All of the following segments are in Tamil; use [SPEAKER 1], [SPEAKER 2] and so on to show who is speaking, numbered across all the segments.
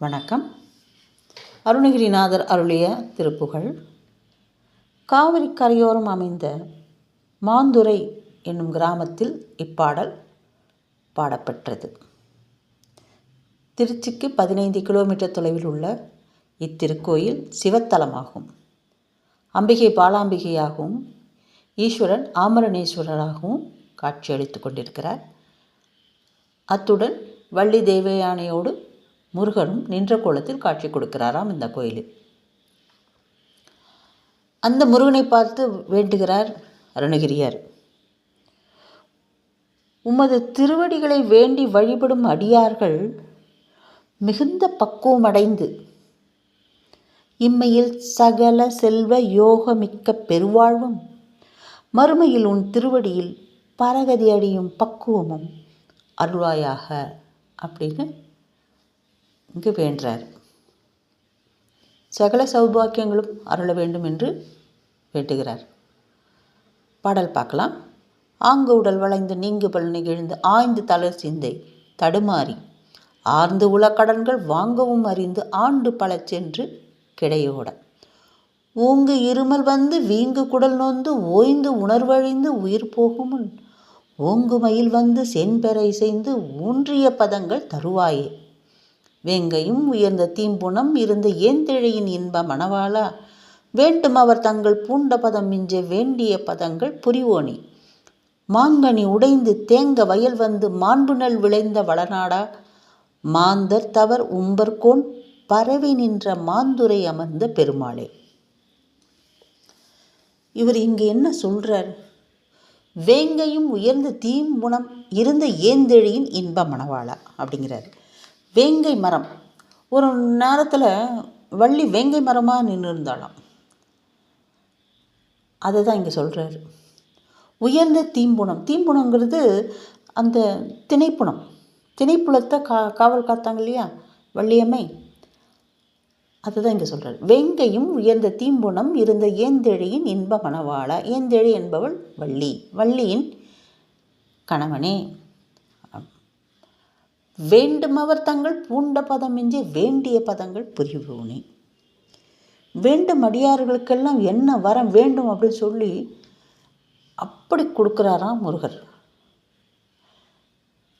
[SPEAKER 1] வணக்கம். அருணகிரிநாதர் அருளிய திருப்புகழ். காவிரி கரையோரம் அமைந்த மாந்துரை என்னும் கிராமத்தில் இப்பாடல் பாடப்பெற்றது. திருச்சிக்கு பதினைந்து கிலோமீட்டர் தொலைவில் உள்ள இத்திருக்கோயில் சிவத்தலமாகும். அம்பிகை பாலாம்பிகையாகவும் ஈஸ்வரன் ஆமரணேஸ்வரராகவும் காட்சியளித்து கொண்டிருக்கிறார். அத்துடன் வள்ளி தேவயானையோடு முருகனும் நின்ற கோலத்தில் காட்சி கொடுக்கிறாராம் இந்த கோயிலில். அந்த முருகனை பார்த்து வேண்டுகிறார் அருணகிரியார். உமது திருவடிகளை வேண்டி வழிபடும் அடியார்கள் மிகுந்த பக்குவமடைந்து இம்மையில் சகல செல்வ யோகமிக்க பெருவாழ்வும் மறுமையில் உன் திருவடியில் பரகதி அடியும் பக்குவமும் அருள்வாயாக அப்படின்னு இங்கு வேண்டார் சகல சௌபாக்கியங்களும் அருள வேண்டும் என்று வேண்டுகிறார். பாடல் பார்க்கலாம். ஆங்கு உடல் வளைந்து நீங்கு பல் நிகழ்ந்து ஆய்ந்து தளர் சிந்தை தடுமாறி ஆர்ந்து உலக்கடன்கள் வாங்கவும் அறிந்து ஆண்டு பல சென்று கிடையோட. ஊங்கு இருமல் வந்து வீங்கு குடல் நொந்து ஓய்ந்து உணர்வழிந்து உயிர் போகுமுன் ஓங்கு மயில் வந்து சென்பெற இசைந்து ஊன்றிய பதங்கள் தருவாயே. வேங்கையும் உயர்ந்த தீம்புணம் இருந்த ஏந்திழையின் இன்ப மணவாளா வேண்டும் அவர் தங்கள் பூண்ட பதம் மிஞ்ச வேண்டிய பதங்கள் புரிவோனி? மாங்கனி உடைந்து தேங்க வயல் வந்து மாண்பு நல் விளைந்த வளநாடா? மாந்தர் தவர் உம்பர்கோன் பரவி நின்ற மாந்துரை அமர்ந்த பெருமாளே. இவர் இங்கு என்ன சொல்றார்? வேங்கையும் உயர்ந்த தீம்புணம் இருந்த ஏந்தெழியின் இன்ப மணவாளா அப்படிங்கிறார். வேங்கை மரம். ஒரு நேரத்தில் வள்ளி வேங்கை மரமாக நின்று இருந்தாலாம் அதை தான் இங்கே சொல்கிறாரு உயர்ந்த தீம்புணம் தீம்புணங்கிறது அந்த திணைப்புணம் திணைப்புலத்தை கா காவல் காத்தாங்க இல்லையா? வள்ளியம்மை. அதுதான் இங்கே சொல்கிறார் வெங்கையும் உயர்ந்த தீம்புணம் இருந்த ஏந்தெழியின் இன்ப மணவாளா ஏந்தெழி என்பவள் வள்ளி. வள்ளியின் கணவனே. வேண்டுமவர் தங்கள் பூண்ட பதம் மிஞ்சி வேண்டிய பதங்கள் புரிவோனே வேண்டும் அடியார்களுக்கெல்லாம் என்ன வரம் வேண்டும் அப்படின்னு சொல்லி அப்படி கொடுக்குறாராம் முருகர்.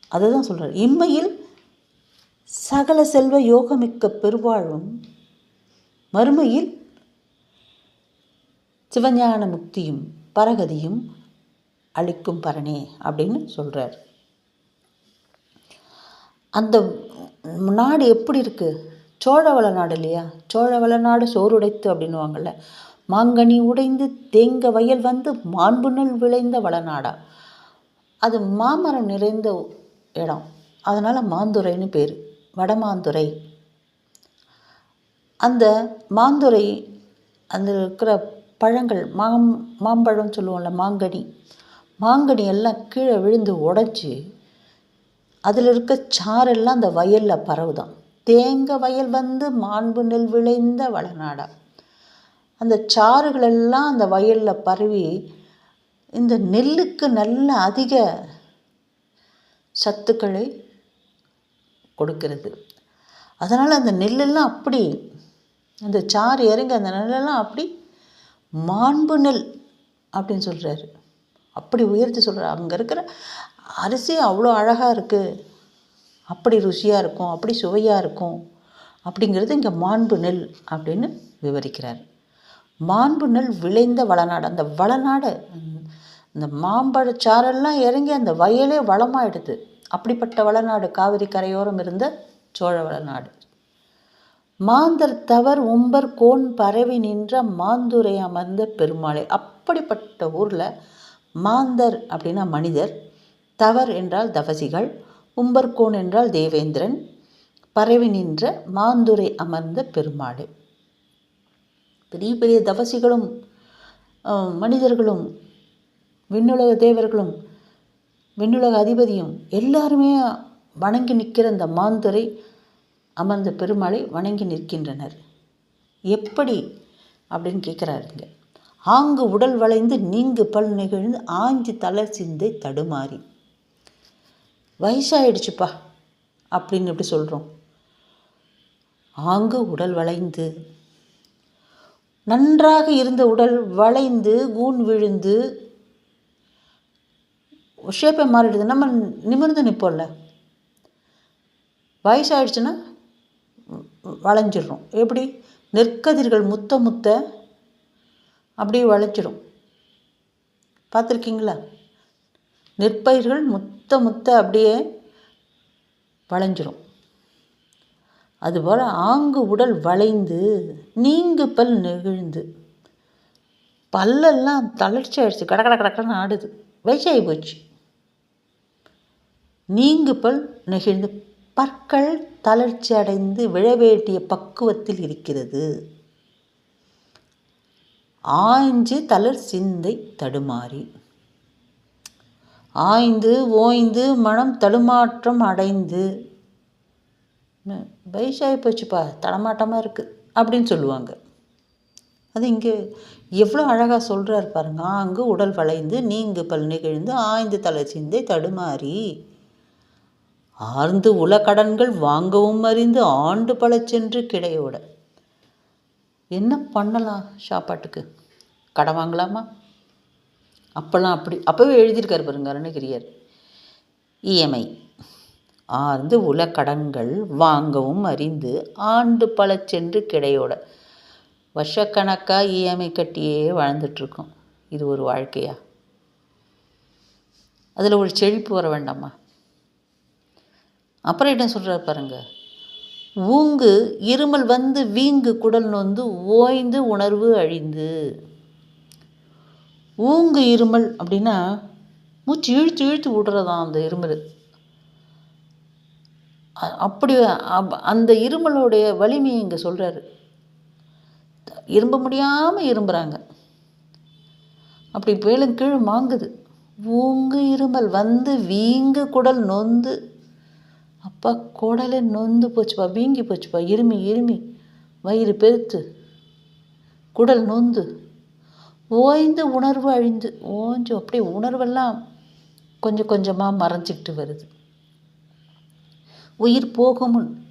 [SPEAKER 1] அதுதான் சொல்கிறார் இம்மையில் சகல செல்வ யோகமிக்க பெருவாழ்வும் மறுமையில் சிவஞான முக்தியும் பரகதியும் அளிக்கும் பரணே அப்படின்னு சொல்கிறார் அந்த நாடு எப்படி இருக்குது சோழவள நாடு இல்லையா? சோழவள நாடு சோறுடைத்து அப்படின்வாங்கள்ல மாங்கனி உடைந்து தேங்க வயல் வந்து மாண்புணல் விளைந்த வளநாடா அது மாமரம் நிறைந்த இடம். அதனால் மாந்துரைன்னு பேர். வடமாந்துரை அந்த மாந்துரை அந்த இருக்கிற பழங்கள் மாம் மாம்பழம் சொல்லுவோம்ல மாங்கனி. மாங்கனி எல்லாம் கீழே விழுந்து உடச்சி அதில் இருக்க சாரெல்லாம் அந்த வயலில் பரவுதான். தேங்க வயல் வந்து மாண்பு நெல் விளைந்த வளநாடா. அந்த சாறுகளெல்லாம் அந்த வயலில் பரவி இந்த நெல்லுக்கு நல்ல அதிக சத்துக்களை கொடுக்கிறது. அதனால் அந்த நெல்லெல்லாம் அப்படி அந்த சாறு இறங்கி அந்த நெல்லெல்லாம் அப்படி மாண்பு நெல் அப்படின்னு சொல்கிறாரு அப்படி உயர்த்தி சொல்கிறார் அங்கே இருக்கிற அரிசி அவ்வளோ அழகாக இருக்குது அப்படி ருசியாக இருக்கும் அப்படி சுவையாக இருக்கும். அப்படிங்கிறது இங்கே மாண்பு நெல் அப்படின்னு விவரிக்கிறார். மாண்பு நெல் விளைந்த வளநாடு. அந்த வளநாடு இந்த மாம்பழச்சாரெல்லாம் இறங்கி அந்த வயலே வளமாயிடுது அப்படிப்பட்ட வளநாடு காவிரி கரையோரம் இருந்த சோழ வளநாடு. மாந்தர் தவர் உம்பர் கோன் பரவி நின்ற மாந்துரை அமர்ந்த பெருமாளை. அப்படிப்பட்ட ஊரில் மாந்தர் அப்படின்னா மனிதர் தவர் என்றால் தவசிகள் உம்பர்கோன் என்றால் தேவேந்திரன் பரவி நின்ற மாந்துரை அமர்ந்த பெருமாடு பெரிய பெரிய தவசிகளும் மனிதர்களும் விண்ணுலக தேவர்களும் விண்ணுலக அதிபதியும் எல்லாருமே வணங்கி நிற்கிற அந்த மாந்துரை அமர்ந்த பெருமாளை வணங்கி நிற்கின்றனர். எப்படி அப்படின்னு கேட்குறாருங்க ஆங்கு உடல் வளைந்து நீங்கு பல் நிகழ்ந்து ஆஞ்சி தளர் சிந்தை தடுமாறி. வயசாயிடுச்சுப்பா அப்படின்னு எப்படி சொல்கிறோம் ஆங்கு உடல் வளைந்து. நன்றாக இருந்த உடல் வளைந்து கூன் விழுந்து ஷேப்பே மாறிடுது. நம்ம நிமிர்ந்து நிற்போம்ல வயசாயிடுச்சுன்னா வளைஞ்சிடுறோம். எப்படி? நெற்கதிர்கள் முத்த முத்த அப்படியே வளைச்சிடும் பார்த்துருக்கீங்களா? நெற்பயிர்கள் முத்த முத்த அப்படியே வளைஞ்சிரும். அதுபோல் ஆங்கு உடல் வளைந்து நீங்கு பல் நெகிழ்ந்து பல்லெல்லாம் தளர்ச்சி ஆயிடுச்சு. கட கட கடக்கடன்னு ஆடுது. வயசாகி போச்சு. நீங்கு பல் நெகிழ்ந்து பற்கள் தளர்ச்சி அடைந்து விழவேட்டிய பக்குவத்தில் இருக்கிறது. ஆய்ஞ்சு தளர் சிந்தை தடுமாறி ஆய்ந்து ஓய்ந்து மனம் தடுமாற்றம் அடைந்து. வயசாகி போச்சுப்பா தடமாட்டமாக இருக்குது அப்படின்னு சொல்லுவாங்க. அது இங்கே எவ்வளோ அழகாக சொல்கிறார் பாருங்க. அங்கு உடல் வளைந்து நீங்கு பல் நிகழ்ந்து ஆய்ந்து தலை சிந்தை தடுமாறி. ஆர்ந்து உலகடன்கள் வாங்கவும் அறிந்து ஆண்டு பல சென்று கிடையோட. என்ன பண்ணலாம் சாப்பாட்டுக்கு? கடன் வாங்கலாமா? அப்போல்லாம் அப்படி அப்போவே எழுதியிருக்கார் பாருங்க அருணகிரியார். இஎம்ஐ. ஆர்ந்து உல கடன்கள் வாங்கவும் அறிந்து ஆண்டு பல சென்று கிடையோட. வருஷக்கணக்காக இஎம்ஐ கட்டியே வாழ்ந்துட்டுருக்கோம். இது ஒரு வாழ்க்கையா? அதில் ஒரு செழிப்பு வர வேண்டாமா? அப்புறம் என்ன சொல்கிறார் பாருங்க? ஊங்கு இருமல் வந்து வீங்கு குடல் நொந்து ஓய்ந்து உணர்வு அழிந்து. ஊங்கு இருமல் அப்படின்னா மூச்சு இழுத்து இழுத்து விடுறதான் அந்த இருமல். அப்படி அந்த இருமலுடைய வலிமையை இங்கே சொல்கிறாரு இரும்ப முடியாமல் இரும்புகிறாங்க அப்படி மேலும் கீழே மாங்குது ஊங்கு இருமல் வந்து வீங்கு குடல் நொந்து. அப்பா குடலே நொந்து போச்சுப்பா வீங்கி போச்சுப்பா. இருமி இருமி. வயிறு பெருத்து. குடல் நொந்து. ஓய்ந்து உணர்வு அழிந்து ஓஞ்சு அப்படியே உணர்வெல்லாம் கொஞ்சம் கொஞ்சமாக மறைஞ்சிக்கிட்டு வருது. உயிர் போகும் முன்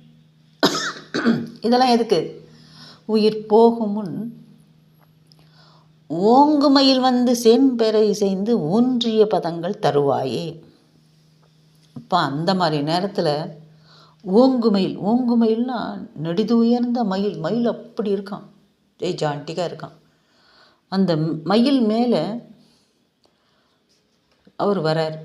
[SPEAKER 1] இதெல்லாம் எதுக்கு? உயிர் போகும் முன் ஓங்குமையில் வந்து செம்பெற இசைந்து ஊன்றிய பதங்கள் தருவாயே. இப்போ அந்த மாதிரி நேரத்தில் ஓங்குமயில் ஓங்குமயில்னா நெடிது உயர்ந்த மயில் மயில் அப்படி இருக்கான். ஜெய் ஜாண்டிக்காக இருக்கான். அந்த மயில் மேலே அவர் வரார்.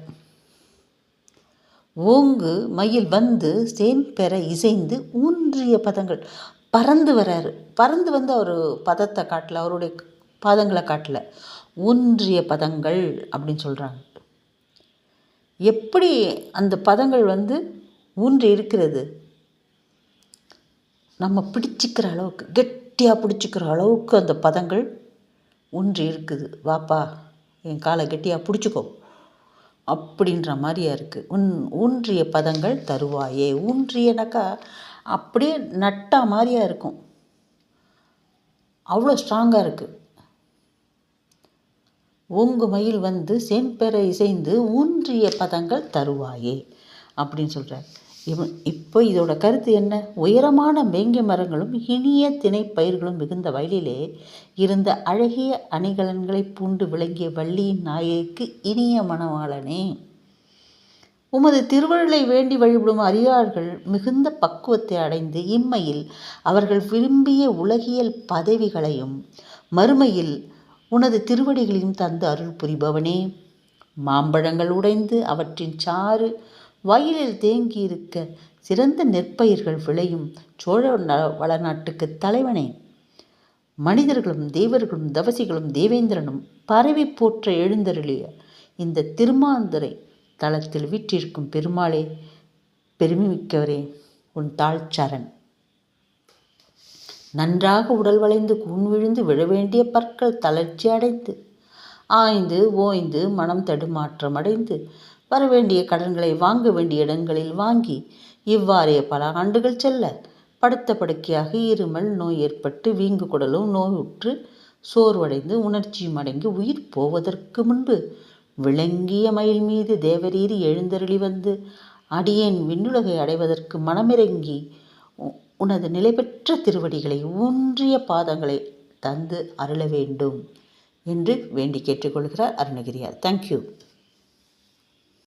[SPEAKER 1] ஓங்கு மயில் வந்து சேன் பெற இசைந்து ஊன்றிய பதங்கள். பறந்து வராரு. பறந்து வந்து அவர் பதத்தை காட்டல அவருடைய பாதங்களை காட்டல. ஊன்றிய பதங்கள் அப்படின்னு சொல்கிறாங்க எப்படி அந்த பதங்கள் வந்து ஊன்றி இருக்கிறது? நம்ம பிடிச்சிக்கிற அளவுக்கு கெட்டியாக பிடிச்சிக்கிற அளவுக்கு அந்த பதங்கள் ஒன்று இருக்குது. வாப்பா என் காலை கெட்டியாக பிடிச்சிக்கோ. அப்படின்ற மாதிரியா இருக்குது உன் ஊன்றிய பதங்கள் தருவாயே. ஊன்றியனாக்கா அப்படியே நட்டா மாதிரியா இருக்கும். அவ்வளோ ஸ்ட்ராங்காக இருக்குது ஒங்கு மயில் வந்து செம்பெற இசைந்து ஊன்றிய பதங்கள் தருவாயே அப்படின்னு சொல்கிறார் இவன் இப்போ இதோட கருத்து என்ன? உயரமான மேங்கிய மரங்களும் இனிய திணை பயிர்களும் மிகுந்த வயலிலே இருந்த அழகிய அணிகலன்களை பூண்டு விளங்கிய வள்ளியின் நாயைக்கு இனிய மணவாளனே. உமது திருவருளை வேண்டி வழிபடும் அரியார்கள் மிகுந்த பக்குவத்தை அடைந்து இம்மையில் அவர்கள் விரும்பிய உலகியல் பதவிகளையும் மறுமையில் உனது திருவடிகளையும் தந்து அருள் புரிபவனே. மாம்பழங்கள் உடைந்து அவற்றின் சாறு வயலில் தேங்கியிருக்க சிறந்த நெற்பயிர்கள் விளையும் சோழ வளநாட்டுக்கு தலைவனே. மனிதர்களும் தேவர்களும் தவசிகளும் தேவேந்திரனும் பரவி போற்ற எழுந்தருளிய இந்த திருமாந்தரை தளத்தில் வீற்றிருக்கும் பெருமாளே பெருமிமிக்கவரே உன் தாழ்ச்சரண். நன்றாக உடல் வளைந்து கூன் விழுந்து விழ வேண்டிய பற்கள் தளர்ச்சி அடைந்து ஆய்ந்து ஓய்ந்து மனம் தடுமாற்றம் அடைந்து வரவேண்டிய கடன்களை வாங்க வேண்டிய இடங்களில் வாங்கி இவ்வாறே பல ஆண்டுகள் செல்ல படுத்த படுக்கையாக இருமல் நோய் ஏற்பட்டு வீங்கு குடலும் நோயுற்று சோர்வடைந்து உணர்ச்சியும் அடங்கி உயிர் போவதற்கு முன்பு விளங்கிய மயில் மீது தேவரீரி எழுந்தருளி வந்து அடியேன் விண்ணுலகை அடைவதற்கு மனமிறங்கி உ- உனது நிலைபெற்ற திருவடிகளை ஊன்றிய பாதங்களை தந்து அருள வேண்டும் என்று வேண்டி கேட்டுக்கொள்கிறார் அருணகிரியார். தேங்க்யூ